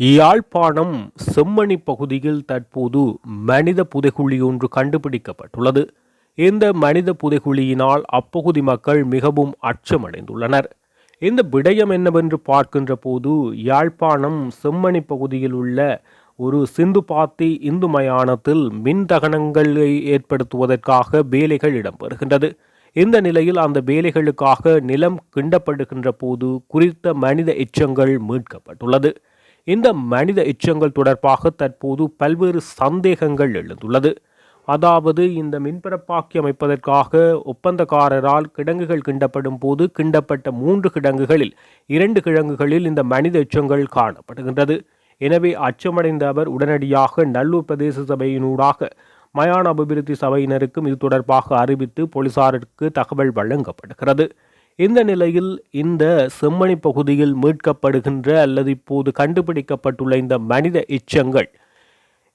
யாழ்ப்பாணம் செம்மணி பகுதியில் தற்போது மனித புதைகுழி ஒன்று கண்டுபிடிக்கப்பட்டுள்ளது. இந்த மனித புதைகுழியினால் அப்பகுதி மக்கள் மிகவும் அச்சமடைந்துள்ளனர். இந்த விடயம் என்னவென்று பார்க்கின்ற போது யாழ்ப்பாணம் செம்மணி பகுதியில் உள்ள ஒரு சிந்து பாத்தி இந்து மயானத்தில் மின்தகனங்களை ஏற்படுத்துவதற்காக வேலைகள் இடம்பெறுகின்றது. இந்த நிலையில் அந்த வேலைகளுக்காக நிலம் கிண்டப்படுகின்ற போது குறித்த மனித எச்சங்கள் மீட்கப்பட்டுள்ளது. இந்த மனித எச்சங்கள் தொடர்பாக தற்போது பல்வேறு சந்தேகங்கள் எழுந்துள்ளது. அதாவது இந்த மின்பரப்பாக்கி அமைப்பதற்காக ஒப்பந்தக்காரரால் கிடங்குகள் கிண்டப்படும் போது கிண்டப்பட்ட மூன்று கிடங்குகளில் இரண்டு கிடங்குகளில் இந்த மனித எச்சங்கள் காணப்படுகின்றது. எனவே அச்சமடைந்த அவர் உடனடியாக நல்லூர் பிரதேச சபையினூடாக மயான அபிவிருத்தி சபையினருக்கும் இது தொடர்பாக அறிவித்து போலீசாருக்கு தகவல் வழங்கப்படுகிறது. இந்த நிலையில் இந்த செம்மணி பகுதியில் மீட்கப்படுகின்ற அல்லது இப்போது கண்டுபிடிக்கப்பட்டுள்ள இந்த மனித எச்சங்கள்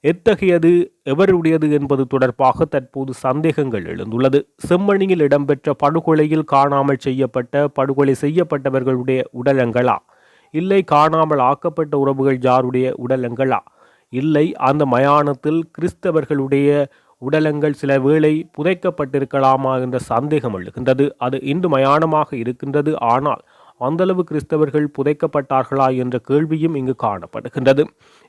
எத்தகையது எவருடையது என்பது தொடர்பாக தற்போது சந்தேகங்கள் எழுந்துள்ளது. செம்மணியில் இடம்பெற்ற படுகொலையில் காணாமல் செய்யப்பட்ட படுகொலை செய்யப்பட்டவர்களுடைய உடலங்களா? இல்லை காணாமல் ஆக்கப்பட்ட உறவுகள் யாருடைய உடலங்களா? இல்லை அந்த மயானத்தில் கிறிஸ்தவர்களுடைய உடலங்கள் சில வேளை புதைக்கப்பட்டிருக்கலாமா என்ற சந்தேகம் எழுகின்றது. அது இந்து மயானமாக இருக்கின்றது. ஆனால் அந்தளவு கிறிஸ்தவர்கள் புதைக்கப்பட்டார்களா என்ற கேள்வியும் இங்கு காணப்படுகின்றது.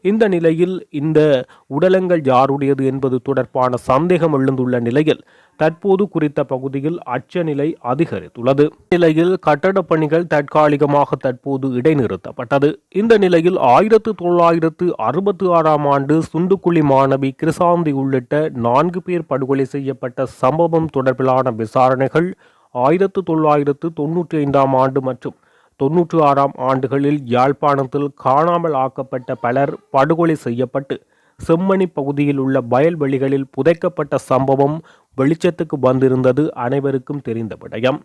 இந்த நிலையில் இந்த உடலங்கள் யாருடையது என்பது தொடர்பான சந்தேகம் எழுந்துள்ள நிலையில் தற்போது குறித்த பகுதியில் அச்சநிலை அதிகரித்துள்ளது. நிலையில் கட்டடப் பணிகள் தற்காலிகமாக தற்போது இடைநிறுத்தப்பட்டது. இந்த நிலையில் ஆயிரத்து தொள்ளாயிரத்து அறுபத்தி ஆறாம் ஆண்டு சுண்டுக்குழி மாணவி கிருசாந்தி உள்ளிட்ட நான்கு பேர் படுகொலை செய்யப்பட்ட சம்பவம் தொடர்பிலான விசாரணைகள் ஆயிரத்து தொள்ளாயிரத்து தொன்னூற்றி ஐந்தாம் ஆண்டு மற்றும் தொன்னூற்று ஆறாம் ஆண்டுகளில் யாழ்ப்பாணத்தில் காணாமல் ஆக்கப்பட்ட பலர் படுகொலை செய்யப்பட்டு செம்மணி பகுதியில் உள்ள வயல்வெளிகளில் புதைக்கப்பட்ட சம்பவம் வெளிச்சத்துக்கு வந்திருந்தது அனைவருக்கும் தெரிந்த விடயம்.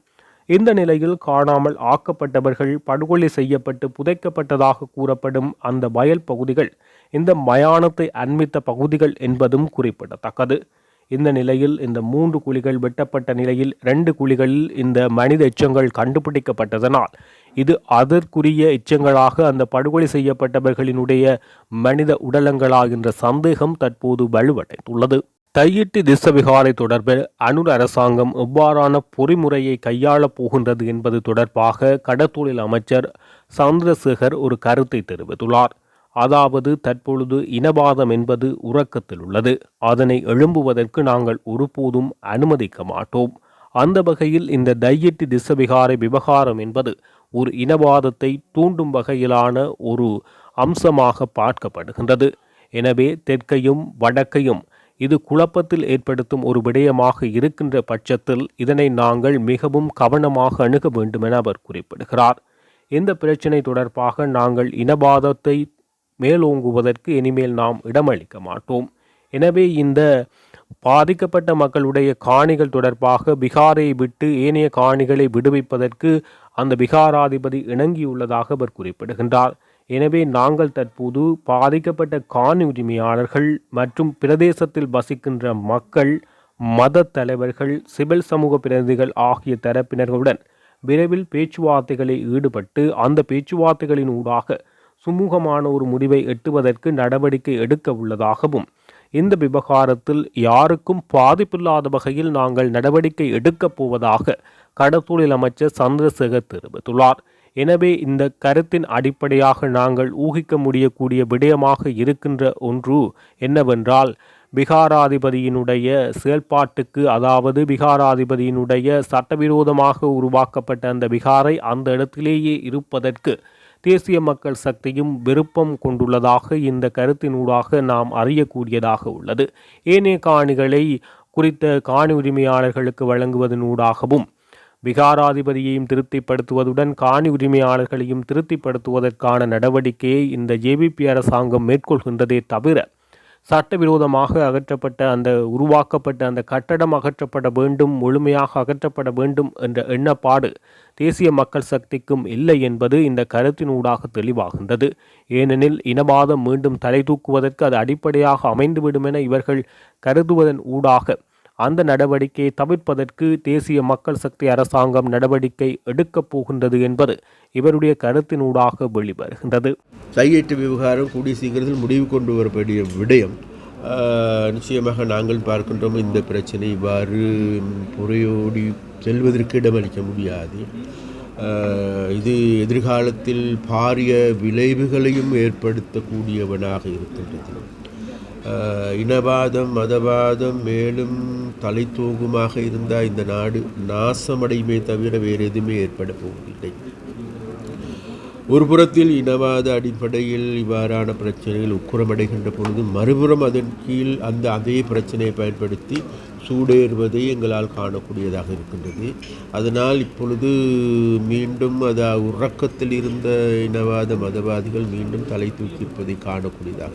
இந்த நிலையில் காணாமல் ஆக்கப்பட்டவர்கள் படுகொலை செய்யப்பட்டு புதைக்கப்பட்டதாக கூறப்படும் அந்த வயல் பகுதிகள் இந்த மயானத்தை அண்மித்த பகுதிகள் என்பதும் குறிப்பிடத்தக்கது. இந்த நிலையில் இந்த மூன்று குழிகள் வெட்டப்பட்ட நிலையில் ரெண்டு குழிகளில் இந்த மனித எச்சங்கள் கண்டுபிடிக்கப்பட்டதனால் இது அதற்குரிய எச்சங்களாக அந்த படுகொலை செய்யப்பட்டவர்களினுடைய மனித உடலங்களாகின்ற சந்தேகம் தற்போது வலுவடைந்துள்ளது. தையிட்டு திசவிகாரை தொடர்பில் அணு அரசாங்கம் எவ்வாறான பொறிமுறையை கையாளப் போகின்றது என்பது தொடர்பாக கடத்தொழில் அமைச்சர் சந்திரசேகர் ஒரு கருத்தை தெரிவித்துள்ளார். அதாவது தற்பொழுது இனவாதம் என்பது உறக்கத்தில் உள்ளது. அதனை எழும்புவதற்கு நாங்கள் ஒருபோதும் அனுமதிக்க மாட்டோம். அந்த வகையில் இந்த தையிட்டு திசவிகாரை விவகாரம் என்பது ஒரு இனவாதத்தை தூண்டும் வகையிலான ஒரு அம்சமாக பார்க்கப்படுகின்றது. எனவே தெற்கையும் வடக்கையும் இது குழப்பத்தில் ஏற்படுத்தும் ஒரு விடயமாக இருக்கின்ற பட்சத்தில் இதனை நாங்கள் மிகவும் கவனமாக அணுக வேண்டும் என அவர் குறிப்பிடுகிறார். இந்த பிரச்சினை தொடர்பாக நாங்கள் இனவாதத்தை மேலோங்குவதற்கு இனிமேல் நாம் இடமளிக்க மாட்டோம். எனவே இந்த பாதிக்கப்பட்ட மக்களுடைய காணிகள் தொடர்பாக பீகாரை விட்டு ஏனைய காணிகளை விடுவிப்பதற்கு அந்த பிகாராதிபதி இணங்கியுள்ளதாக அவர் குறிப்பிடுகின்றார். எனவே நாங்கள் தற்போது பாதிக்கப்பட்ட காணி உரிமையாளர்கள் மற்றும் பிரதேசத்தில் வசிக்கின்ற மக்கள் மத தலைவர்கள் சிவில் சமூக பிரதிநிதிகள் ஆகிய தரப்பினர்களுடன் விரைவில் பேச்சுவார்த்தைகளில் ஈடுபட்டு அந்த பேச்சுவார்த்தைகளின் ஊடாக சுமூகமான ஒரு முடிவை எட்டுவதற்கு நடவடிக்கை எடுக்க உள்ளதாகவும் இந்த விவகாரத்தில் யாருக்கும் பாதிப்பில்லாத வகையில் நாங்கள் நடவடிக்கை எடுக்கப் போவதாக கடத்தொழில் அமைச்சர் சந்திரசேகர் தெரிவித்துள்ளார். எனவே இந்த கருத்தின் அடிப்படையாக நாங்கள் ஊகிக்க முடியக்கூடிய விடயமாக இருக்கின்ற ஒன்று என்னவென்றால் பிகாராதிபதியினுடைய செயல்பாட்டுக்கு அதாவது பிகாராதிபதியினுடைய சட்டவிரோதமாக உருவாக்கப்பட்ட அந்த பிகாரை அந்த இடத்திலேயே இருப்பதற்கு தேசிய மக்கள் சக்தியும் விருப்பம் கொண்டுள்ளதாக இந்த கருத்தினூடாக நாம் அறியக்கூடியதாக உள்ளது. ஏனைய காணிகளை குறித்த காணி உரிமையாளர்களுக்கு வழங்குவதனூடாகவும் விகாராதிபதியையும் திருப்திப்படுத்துவதுடன் காணி உரிமையாளர்களையும் திருப்திப்படுத்துவதற்கான நடவடிக்கையை இந்த ஜேபிபி அரசாங்கம் மேற்கொள்கின்றதே தவிர சட்டவிரோதமாக அகற்றப்பட்ட அந்த உருவாக்கப்பட்ட அந்த கட்டடம் அகற்றப்பட வேண்டும் முழுமையாக அகற்றப்பட வேண்டும் என்ற எண்ணப்பாடு தேசிய மக்கள் சக்திக்கும் இல்லை என்பது இந்த கருத்தினூடாக தெளிவாகின்றது. ஏனெனில் இனவாதம் மீண்டும் தலை தூக்குவதற்கு அது அடிப்படையாக அமைந்துவிடும் என இவர்கள் கருதுவதன் ஊடாக அந்த நடவடிக்கையை தவிர்ப்பதற்கு தேசிய மக்கள் சக்தி அரசாங்கம் நடவடிக்கை எடுக்கப் போகின்றது என்பது இவருடைய கருத்தினூடாக வெளிவருகின்றது. கையேற்று விவகாரம் கூடிய சீக்கிரத்தில் முடிவு கொண்டு வரக்கூடிய விடயம் நிச்சயமாக நாங்கள் பார்க்கின்றோம் இந்த பிரச்சனை இவ்வாறு புறையோடி செல்வதற்கு இடமளிக்க முடியாது. இது எதிர்காலத்தில் பாரிய விளைவுகளையும் ஏற்படுத்தக்கூடியவனாக இருக்கின்றது. இனவாதம் மதவாதம் மேலும் தலை தூங்குமாக இருந்தால் இந்த நாடு நாசமடையுமே தவிர வேறு எதுவுமே ஏற்பட போவதில்லை. ஒரு புறத்தில் இனவாத அடிப்படையில் இவ்வாறான பிரச்சனைகள் உக்குரமடைகின்ற பொழுது மறுபுறம் அதன் கீழ் அந்த அதே பிரச்சனையை பயன்படுத்தி சூடேறுவதை எங்களால் காணக்கூடியதாக இருக்கின்றது. அதனால் இப்பொழுது மீண்டும் அது உறக்கத்தில் இருந்த இனவாத மதவாதிகள் மீண்டும் தலை தூக்கியிருப்பதை காணக்கூடியதாக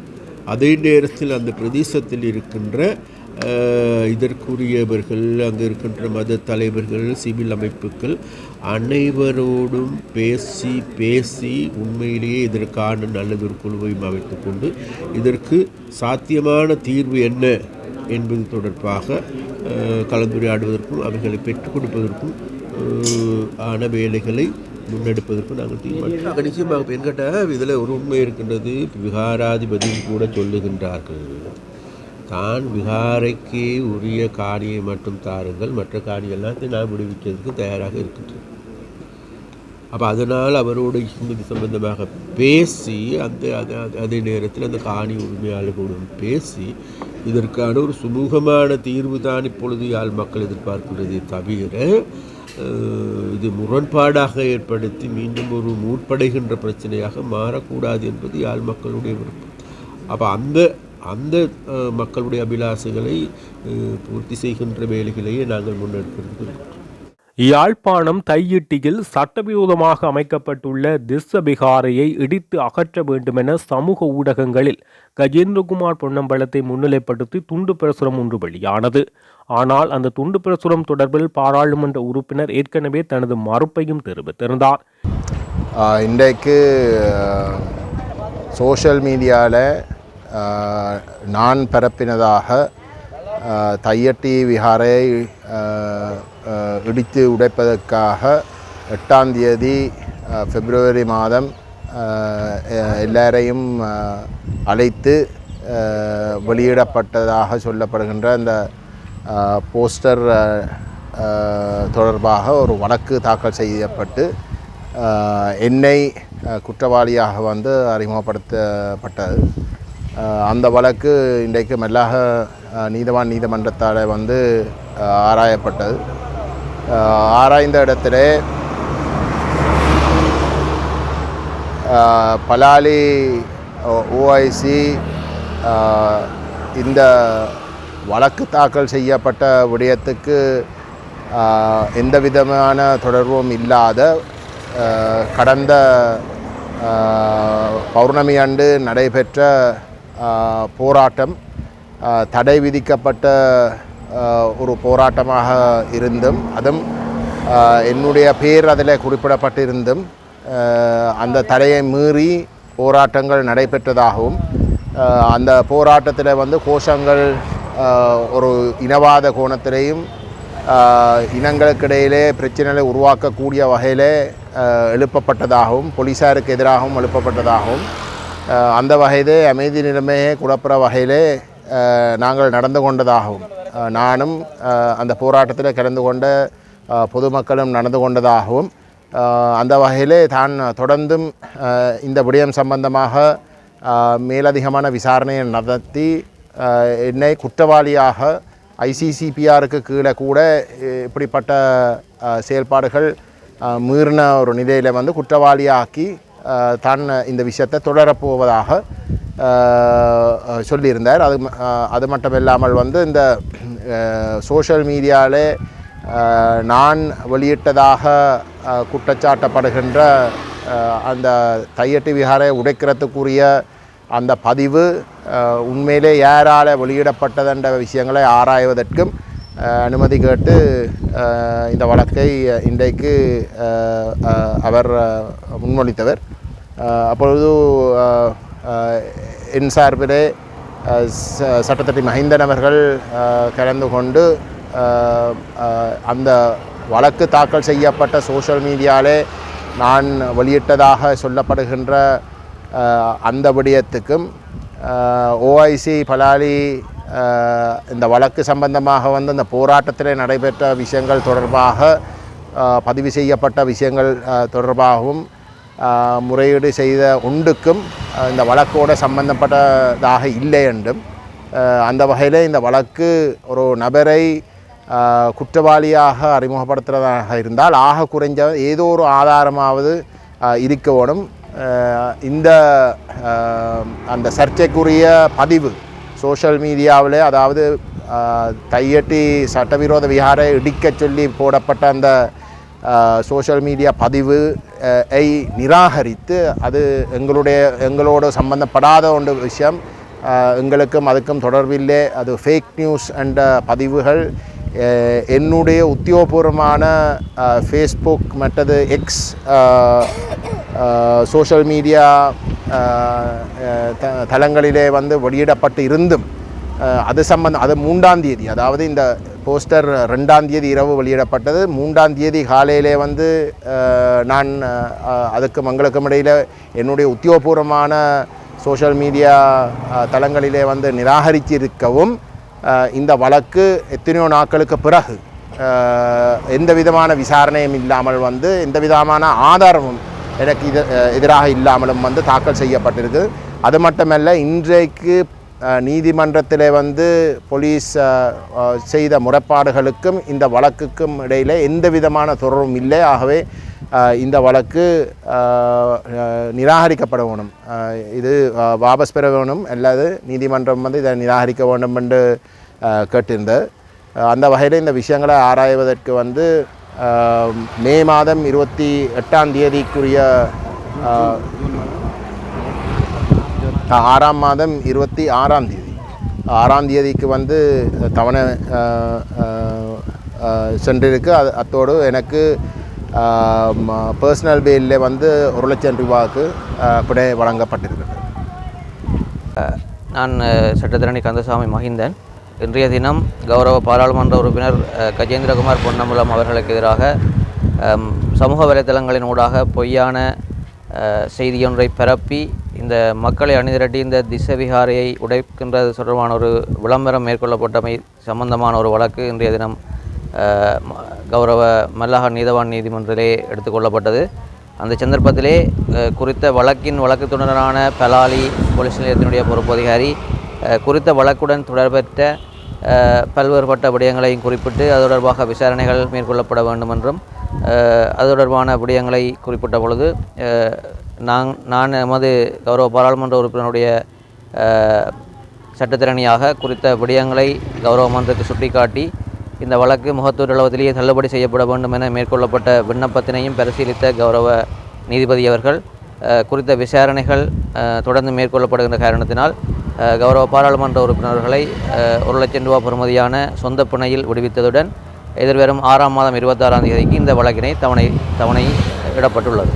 அதே நேரத்தில் அந்த பிரதேசத்தில் இருக்கின்ற இதற்குரியவர்கள் அங்கே இருக்கின்ற மத தலைவர்கள் சிவில் அமைப்புகள் அனைவரோடும் பேசி பேசி உண்மையிலேயே இதற்கான நல்லதொரு குழுவையும் அமைத்து கொண்டு இதற்கு சாத்தியமான தீர்வு என்ன என்பது தொடர்பாக கலந்துரையாடுவதற்கும் அவைகளை பெற்றுக் கொடுப்பதற்கும் ஆன வேலைகளை முன்னெடுப்பதற்கு நாங்கள் தீர்மானித்தோம் நிச்சயமாக பெண்கட்ட இதில் ஒரு உண்மை இருக்கின்றது விகாராதிபதியும் கூட சொல்லுகின்றார்கள். தான் விகாரைக்கு உரிய காணியை மட்டும் தாருங்கள் மற்ற காணி எல்லாத்தையும் நான் விடுவிக்கிறதுக்கு தயாராக இருக்கின்றேன். அப்போ அதனால் அவரோடு இது சம்பந்தமாக பேசி அந்த அதே நேரத்தில் அந்த காணி உரிமையாளர்களுடன் பேசி இதற்கான ஒரு சுமூகமான தீர்வு தான் இப்பொழுது யாழ் மக்கள் எதிர்பார்க்கின்றதே தவிர இது முரண்பாடாக ஏற்படுத்தி மீண்டும் ஒரு மூட்படைகின்ற பிரச்சனையாக மாறக்கூடாது என்பது யாழ் மக்களுடைய விருப்பம். அப்போ அந்த அந்த மக்களுடைய அபிலாசைகளை பூர்த்தி செய்கின்ற வேலைகளையே நாங்கள் முன்னெடுத்திருக்கிறோம். யாழ்ப்பாணம் தையிட்டியில் சட்டவிரோதமாக அமைக்கப்பட்டுள்ள திஸ்ஸ விகாரையை இடித்து அகற்ற வேண்டுமென சமூக ஊடகங்களில் கஜேந்திரகுமார் பொன்னம்பலத்தை முன்னிலைப்படுத்தி துண்டு பிரசுரம் ஒன்று வெளியானது. ஆனால் அந்த துண்டு பிரசுரம் தொடர்பில் பாராளுமன்ற உறுப்பினர் ஏற்கனவே தனது மறுப்பையும் தெரிவித்திருந்தார் இன்றைக்கு சோஷியல் மீடியாவில் நான் பரப்பினதாக தையட்டி விஹாரை இடித்து உடைப்பதற்காக எட்டாம் தேதி பிப்ரவரி மாதம் எல்லாரையும் அழைத்து வெளியிடப்பட்டதாக சொல்லப்படுகின்ற அந்த போஸ்டர் தொடர்பாக ஒரு வழக்கு தாக்கல் செய்யப்பட்டு என்னை குற்றவாளியாக வந்து அறிமுகப்படுத்தப்பட்டது. அந்த வழக்கு இன்றைக்கு மெல்லாக நீதவான் நீதிமன்றத்தால் வந்து ஆராயப்பட்டது. ஆராய்ந்த இடத்துல பலாலி ஓஐசி இந்த வழக்கு தாக்கல் செய்யப்பட்ட விடயத்துக்கு எந்த விதமான தொடர்பும் இல்லாத கடந்த பௌர்ணமி அன்று நடைபெற்ற போராட்டம் தடை விதிக்கப்பட்ட ஒரு போராட்டமாக இருந்தும் அதுவும் என்னுடைய பேர் அதில் குறிப்பிடப்பட்டிருந்தும் அந்த தடையை மீறி போராட்டங்கள் நடைபெற்றதாகவும் அந்த போராட்டத்தில் வந்து கோஷங்கள் ஒரு இனவாத கோணத்திலையும் இனங்களுக்கிடையிலே பிரச்சனைகளை உருவாக்கக்கூடிய வகையில் எழுப்பப்பட்டதாகவும் போலீஸாருக்கு எதிராகவும் எழுப்பப்பட்டதாகவும் அந்த வகையிலே அமைதி நிலைமையை குழப்புற வகையிலே நாங்கள் நடந்து கொண்டதாகவும் நானும் அந்த போராட்டத்தில் கலந்து கொண்ட பொதுமக்களும் நடந்து கொண்டதாகவும் அந்த வகையிலே தான் தொடர்ந்தும் இந்த விடயம் சம்பந்தமாக மேலதிகமான விசாரணையை நடத்தி என்னை குற்றவாளியாக ஐசிசிபிஆருக்கு கீழே கூட இப்படிப்பட்ட செயல்பாடுகள் மீறின ஒரு நிலையில் வந்து குற்றவாளியாக்கி தன் தான் இந்த விஷயத்தை தொடரப்போவதாக சொல்லியிருந்தார். அது அது மட்டும் இல்லாமல் வந்து இந்த சோஷியல் மீடியாவிலே நான் வெளியிட்டதாக குற்றச்சாட்டப்படுகின்ற அந்த தையட்டு விகாரை உடைக்கிறதுக்குரிய அந்த பதிவு உண்மையிலே யாரால் வெளியிடப்பட்டதென்ற விஷயங்களை ஆராய்வதற்கும் அனுமதி கேட்டு இந்த வழக்கை இன்றைக்கு அவர் முன்மொழித்தவர். அப்பொழுது என் சார்பிலே ச- சட்டத்தட்டி மஹிந்தன் அவர்கள் கலந்து கொண்டு அந்த வழக்கு தாக்கல் செய்யப்பட்ட சோஷியல் மீடியாவிலே நான் வெளியிட்டதாக சொல்லப்படுகின்ற அந்த விடயத்துக்கும் ஓஐசி பலாலி இந்த வழக்கு சம்பந்தமாக வந்து இந்த போராட்டத்தில் நடைபெற்ற விஷயங்கள் தொடர்பாக பதிவு செய்யப்பட்ட விஷயங்கள் தொடர்பாகவும் முறையீடு செய்த உண்டுக்கும் இந்த வழக்கோடு சம்பந்தப்பட்டதாக இல்லை என்றும் அந்த வகையில் இந்த வழக்கு ஒரு நபரை குற்றவாளியாக அறிமுகப்படுத்துகிறதாக இருந்தால் ஆக குறைஞ்ச ஏதோ ஒரு ஆதாரமாவது அஹ், இருக்க வேணும். இந்த அந்த சர்ச்சைக்குரிய பதிவு சோஷியல் மீடியாவில் அதாவது தையட்டி சட்டவிரோத விகாரை இடிக்கச் சொல்லி போடப்பட்ட அந்த சோஷியல் மீடியா பதிவு ஐ நிராகரித்து அது எங்களுடைய எங்களோடு சம்பந்தப்படாத ஒன்று விஷயம். எங்களுக்கும் அதுக்கும் தொடர்பில்லை அது ஃபேக் நியூஸ் என்ற பதிவுகள் என்னுடைய உத்தியோகபூர்வமான ஃபேஸ்புக் மற்றது எக்ஸ் சோஷியல் மீடியா த தளங்களிலே வந்து வெளியிடப்பட்டு இருந்தும் அது சம்பந்தம் அது மூன்றாம் தேதி அதாவது இந்த போஸ்டர் ரெண்டாம் தேதி இரவு வெளியிடப்பட்டது மூன்றாம் தேதி காலையிலே வந்து நான் அதுக்கு அதுக்கும் எங்களுக்கும் இடையில் என்னுடைய உத்தியோகபூர்வமான சோஷியல் மீடியா தளங்களிலே வந்து நிராகரிச்சிருக்கவும் இந்த வழக்கு எத்தனையோ நாட்களுக்கு பிறகு எந்த விதமான விசாரணையும் இல்லாமல் வந்து எந்த விதமான ஆதாரமும் எனக்கு இது எதிராக இல்லாமலும் வந்து தாக்கல் செய்யப்பட்டிருக்கு அது மட்டுமல்ல இன்றைக்கு நீதிமன்றத்தில் வந்து போலீஸ் செய்த முறைப்பாடுகளுக்கும் இந்த வழக்குக்கும் இடையில் எந்த விதமான தொடர்பும் இல்லை. ஆகவே இந்த வழக்கு நிராகரிக்கப்பட வேணும். இது வாபஸ் பெற வேணும். அல்லது நீதிமன்றம் வந்து இதை நிராகரிக்க வேண்டும் என்று கேட்டிருந்தது. அந்த வகையில் இந்த விஷயங்களை ஆராய்வதற்கு வந்து மே மாதம் இருபத்தி எட்டாம் தேதிக்குரிய ஆறாம் மாதம் இருபத்தி ஆறாம் தேதி. ஆறாம் தேதிக்கு வந்து தவணை சென்றிருக்கு. அது அத்தோடு எனக்கு பர்சனல் பெயிலில் வந்து ஒரு லட்சம் ரூபாவுக்கு அஹ், வழங்கப்பட்டிருக்கிறது. நான் அஹ், கந்தசாமி மகிந்தன். இன்றைய தினம் கௌரவ பாராளுமன்ற உறுப்பினர் கஜேந்திரகுமார் பொன்னம்பலம் அவர்களுக்கு எதிராக சமூக வலைத்தளங்களின் ஊடாக பொய்யான செய்தியொன்றை பரப்பி இந்த மக்களை அணிதிரட்டி இந்த திசவிகாரையை உடைக்கின்றது தொடர்பான ஒரு விளம்பரம் மேற்கொள்ளப்பட்டமை சம்பந்தமான ஒரு வழக்கு இன்றைய தினம் கௌரவ மல்லாக நீதவான் நீதிமன்றத்திலே எடுத்துக்கொள்ளப்பட்டது அந்த சந்தர்ப்பத்திலே குறித்த வழக்கின் வழக்குத்துடனான பலாலி போலீஸ் நிலையத்தினுடைய பொறுப்பு அதிகாரி குறித்த வழக்குடன் தொடர்பற்ற பல்வேறுபட்ட விடயங்களையும் குறிப்பிட்டு அது தொடர்பாக விசாரணைகள் மேற்கொள்ளப்பட வேண்டும் என்றும் அது தொடர்பான விடயங்களை குறிப்பிட்ட பொழுது நான் நான் எமது கௌரவ பாராளுமன்ற உறுப்பினருடைய சட்டத்திறனியாக குறித்த விடயங்களை கௌரவ மன்றத்துக்கு சுட்டிக்காட்டி இந்த வழக்கு முகத்தூர் அளவத்திலேயே தள்ளுபடி செய்யப்பட வேண்டும் என மேற்கொள்ளப்பட்ட விண்ணப்பத்தினையும் பரிசீலித்த கௌரவ நீதிபதி அவர்கள் குறித்த விசாரணைகள் தொடர்ந்து மேற்கொள்ளப்படுகின்ற காரணத்தினால் கௌரவ பாராளுமன்ற உறுப்பினர்களை ஒரு லட்சம் ரூபா பெறுமதியான சொந்த பிணையில் விடுவித்ததுடன் எதிர்வரும் ஆறாம் மாதம் இருபத்தாறாம் தேதிக்கு இந்த வழக்கினை தவணை தவணை இடப்பட்டுள்ளது.